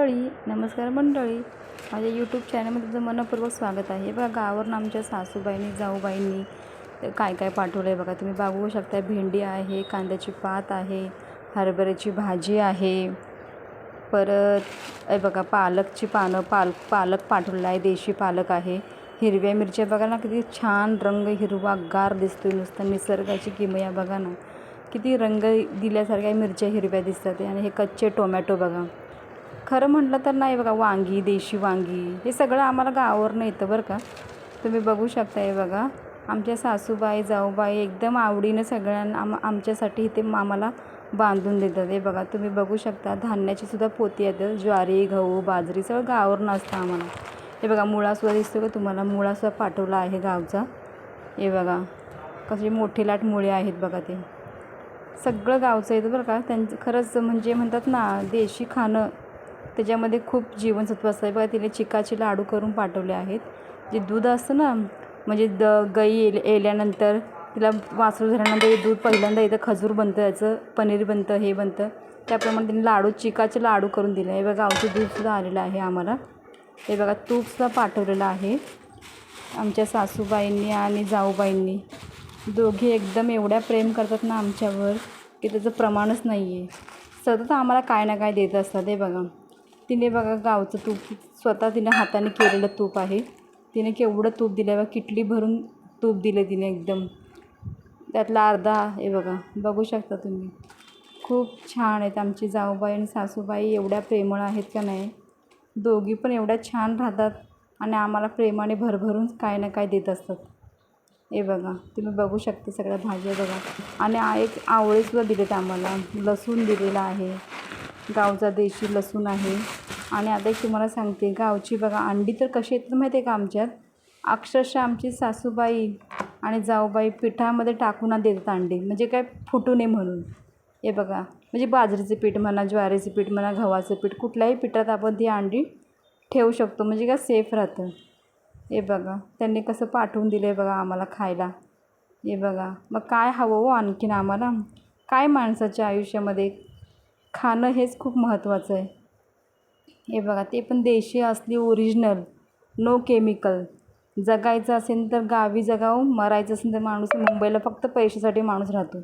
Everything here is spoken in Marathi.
मंडळी नमस्कार मंडळी. माझ्या यूट्यूब चॅनलमध्ये तुमचं मनपूर्वक स्वागत आहे. बघा गावावरून आमच्या सासूबाईंनी जाऊबाईंनी काय काय पाठवलं आहे बघा. तुम्ही बघू शकता भेंडी आहे कांद्याची पात आहे हरभऱ्याची भाजी आहे. परत बघा पालकची पानं पाल पालक पाठवलेलं आहे देशी पालक आहे. हिरव्या मिरच्या बघा ना किती छान रंग हिरवागार दिसतोय नुसतं निसर्गाची किमया बघा ना. किती रंग दिल्यासारख्या मिरच्या हिरव्या दिसतात. आणि हे कच्चे टोमॅटो बघा. खरं म्हटलं तर नाही बघा वांगी देशी वांगी हे सगळं आम्हाला गावावरनं येतं बरं का. तुम्ही बघू शकता हे बघा. आमच्या सासूबाई जाऊबाई एकदम आवडीनं सगळ्यांना आम आमच्यासाठी इथे आम्हाला बांधून देतात. हे बघा तुम्ही बघू शकता धान्याची सुद्धा पोती येतात ज्वारी गहू बाजरी सगळं गावावरनं असतं आम्हाला. हे बघा मुळासुद्धा दिसतो का तुम्हाला. मुळासुद्धा पाठवला आहे गावचा. हे बघा कसे मोठे लाट मुळे आहेत बघा ते. सगळं गावचं येतं बरं का. त्यांचं खरंच म्हणजे म्हणतात ना देशी खाणं त्याच्यामध्ये खूप जीवनसत्व असतं. आहे बघा तिने चिकाचे लाडू करून पाठवले आहेत. जे दूध असतं ना म्हणजे द गाई येल येल्यानंतर तिला वासरू झाल्यानंतर हे दूध पहिल्यांदा येतं खजूर बनतं त्याचं पनीर बनतं हे बनतं. त्याप्रमाणे तिने लाडू चिकाचे लाडू करून दिले. हे बघा गावचं दूधसुद्धा आलेलं आहे आम्हाला. हे बघा तूपसुद्धा पाठवलेलं आहे. आमच्या सासूबाईंनी आणि जाऊबाईंनी. दोघे एकदम एवढ्या प्रेम करतात ना आमच्यावर की त्याचं प्रमाणच नाही आहे सतत आम्हाला काय ना काय देत असतात हे बघा. तिने बघा गावचं तूप स्वतः तिने हाताने केलेलं तूप आहे. तिने केवढं तूप दिलं आहे बघा किटली भरून तूप दिलं तिने एकदम. त्यातला अर्धा हे बघा बघू शकता तुम्ही. खूप छान आहेत आमची जाऊबाई आणि सासूबाई एवढ्या प्रेमळ आहेत का नाही? दोघी पण एवढ्या छान राहतात आणि आम्हाला प्रेमाने भरभरून काय ना काय देत असतात. हे बघा तुम्ही बघू शकता सगळ्या भाज्या बघा. आणि एक आवळेसुद्धा दिलेत आम्हाला लसूण दिलेला आहे. गावचा देशी लसूण आहे. आणि आता एक तुम्हाला सांगते गावची बघा अंडी तर कशी येतात माहिती आहे का आमच्यात? अक्षरशः आमची सासूबाई आणि जाऊबाई पिठामध्ये टाकून देतात अंडी. म्हणजे काय फुटू नये म्हणून. हे बघा म्हणजे बाजरीचं पीठ म्हणा ज्वारीचं पीठ म्हणा गव्हाचं पीठ कुठल्याही पिठात आपण ती अंडी ठेवू शकतो. म्हणजे काय सेफ राहतं. हे बघा त्यांनी कसं पाठवून दिलं आहे बघा आम्हाला खायला. हे बघा मग काय हवं हो आणखीन आम्हाला? काय माणसाच्या आयुष्यामध्ये खाणं हेच खूप महत्त्वाचं आहे. हे बघा ते पण देशी असली ओरिजिनल नो केमिकल जगायचं असेल तर गावी जगावं मरायचं असेल तर माणूस मुंबईला फक्त पैशासाठी माणूस राहतो.